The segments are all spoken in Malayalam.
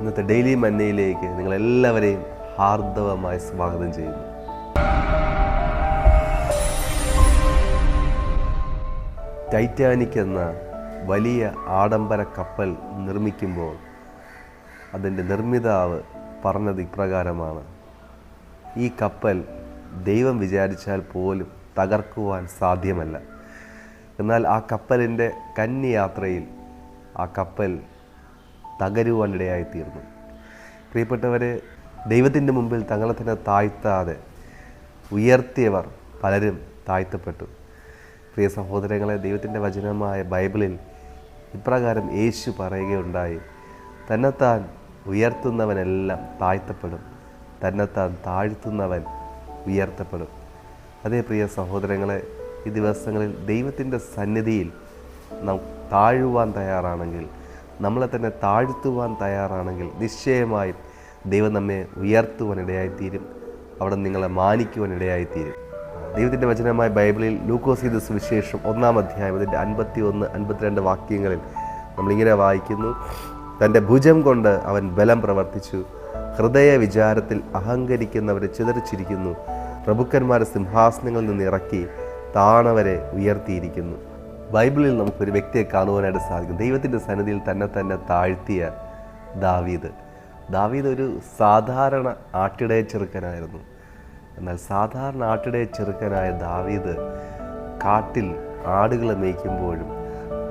ഇന്നത്തെ ഡെയിലി മന്നയിലേക്ക് നിങ്ങളെല്ലാവരെയും ഹാർദവമായി സ്വാഗതം ചെയ്യുന്നു. ടൈറ്റാനിക് എന്ന വലിയ ആഡംബര കപ്പൽ നിർമ്മിക്കുമ്പോൾ അതിന്റെ നിർമ്മിതാവ് പറഞ്ഞത് ഇപ്രകാരമാണ്. ഈ കപ്പൽ ദൈവം വിചാരിച്ചാൽ പോലും തകർക്കുവാൻ സാധ്യമല്ല. എന്നാൽ ആ കപ്പലിന്റെ കന്യയാത്രയിൽ ആ കപ്പൽ തകരുവാനിടയായിത്തീർന്നു. പ്രിയപ്പെട്ടവർ ദൈവത്തിന്റെ മുമ്പിൽ തങ്ങളെ തന്നെ താഴ്ത്താതെ ഉയർത്തിയവർ പലരും താഴ്ത്തപ്പെട്ടു. പ്രിയ സഹോദരങ്ങളെ ദൈവത്തിന്റെ വചനമായ ബൈബിളിൽ ഇപ്രകാരം യേശു പറയുകയുണ്ടായി തന്നെത്താൻ ഉയർത്തുന്നവനെല്ലാം താഴ്ത്തപ്പെടും തന്നെത്താൻ താഴ്ത്തുന്നവൻ ഉയർത്തപ്പെടും. അതേ പ്രിയ സഹോദരങ്ങളെ ഈ ദിവസങ്ങളിൽ ദൈവത്തിന്റെ സന്നിധിയിൽ നാം താഴുവാൻ തയ്യാറാണെങ്കിൽ നമ്മളെ തന്നെ താഴ്ത്തുവാൻ തയ്യാറാണെങ്കിൽ നിശ്ചയമായും ദൈവം നമ്മെ ഉയർത്തുവാനിടയായിത്തീരും. അവിടെ നിങ്ങളെ മാനിക്കുവാനിടയായിത്തീരും. ദൈവത്തിന്റെ വചനമായ ബൈബിളിൽ ലൂക്കോസ് ചെയ്ത സുവിശേഷം ഒന്നാം അധ്യായം അതിന്റെ അൻപത്തി ഒന്ന് അൻപത്തിരണ്ട് വാക്യങ്ങളിൽ നമ്മളിങ്ങനെ വായിക്കുന്നു. തന്റെ ഭുജം കൊണ്ട് അവൻ ബലം പ്രവർത്തിച്ചു. ഹൃദയ വിചാരത്തിൽ അഹങ്കരിക്കുന്നവരെ ചിതറിച്ചിരിക്കുന്നു. പ്രഭുക്കന്മാരെ സിംഹാസനങ്ങളിൽ നിന്ന് ഇറക്കി താണവരെ ഉയർത്തിയിരിക്കുന്നു. ബൈബിളിൽ നമുക്കൊരു വ്യക്തിയെ കാണുവാനായിട്ട് സാധിക്കും. ദൈവത്തിന്റെ സന്നിധിയിൽ തന്നെ തന്നെ താഴ്ത്തിയ ദാവീദ്. ദാവീദ് ഒരു സാധാരണ ആട്ടിടയ ചെറുക്കനായിരുന്നു. എന്നാൽ സാധാരണ ആട്ടിടയ ചെറുക്കനായ ദാവീദ് കാട്ടിൽ ആടുകളെ മേയ്ക്കുമ്പോഴും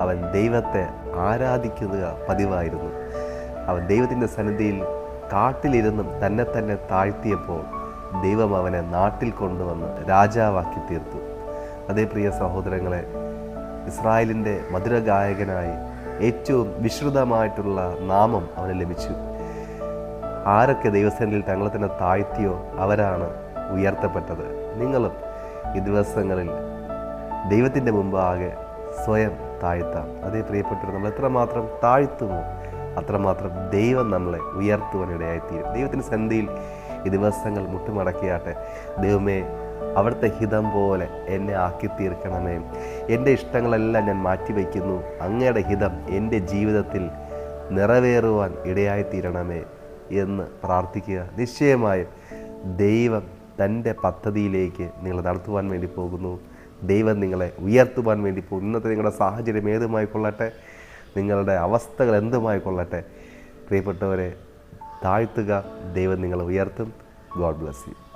അവൻ ദൈവത്തെ ആരാധിക്കുക പതിവായിരുന്നു. അവൻ ദൈവത്തിന്റെ സന്നിധിയിൽ കാട്ടിലിരുന്നും തന്നെ തന്നെ താഴ്ത്തിയപ്പോൾ ദൈവം അവനെ നാട്ടിൽ കൊണ്ടുവന്ന് രാജാവാക്കി തീർത്തു. അതേ പ്രിയ സഹോദരങ്ങളെ ഇസ്രായേലിന്റെ മധുരഗായകനായി ഏറ്റവും വിശ്രുതമായിട്ടുള്ള നാമം അവന് ലഭിച്ചു. ആരൊക്കെ ദൈവസേനയിൽ തങ്ങളെ തന്നെ താഴ്ത്തിയോ അവരാണ് ഉയർത്തപ്പെട്ടത്. നിങ്ങളും ഈ ദിവസങ്ങളിൽ ദൈവത്തിന്റെ മുമ്പാകെ സ്വയം താഴ്ത്താം. അതേ പ്രിയപ്പെട്ടവർ നമ്മൾ എത്രമാത്രം താഴ്ത്തുമോ അത്രമാത്രം ദൈവം നമ്മളെ ഉയർത്തുവാനിടയായിത്തീരും. ദൈവത്തിന്റെ സന്ധിയിൽ ഈ ദിവസങ്ങൾ മുട്ടുമടക്കിയാട്ടെ. ദൈവമേ അവിടുത്തെ ഹിതം പോലെ എന്നെ ആക്കി തീർക്കണമേ. എന്റെ ഇഷ്ടങ്ങളെല്ലാം ഞാൻ മാറ്റിവെക്കുന്നു അങ്ങയുടെ ഹിതം എന്റെ ജീവിതത്തിൽ നിറവേറുവാൻ ഇടയായിത്തീരണമേ എന്ന് പ്രാർത്ഥിക്കുക. നിശ്ചയമായും ദൈവം തന്റെ പദ്ധതിയിലേക്ക് നിങ്ങളെ നടത്തുവാൻ വേണ്ടി പോകുന്നു. ദൈവം നിങ്ങളെ ഉയർത്തുവാൻ വേണ്ടി പോകും ഇന്നത്തെ നിങ്ങളുടെ സാഹചര്യം ഏതുമായി കൊള്ളട്ടെ? നിങ്ങളുടെ അവസ്ഥകൾ എന്തുമായി കൊള്ളട്ടെ? പ്രിയപ്പെട്ടവരെ താഴ്ത്തുക ദൈവം നിങ്ങളെ ഉയർത്തും. God bless you.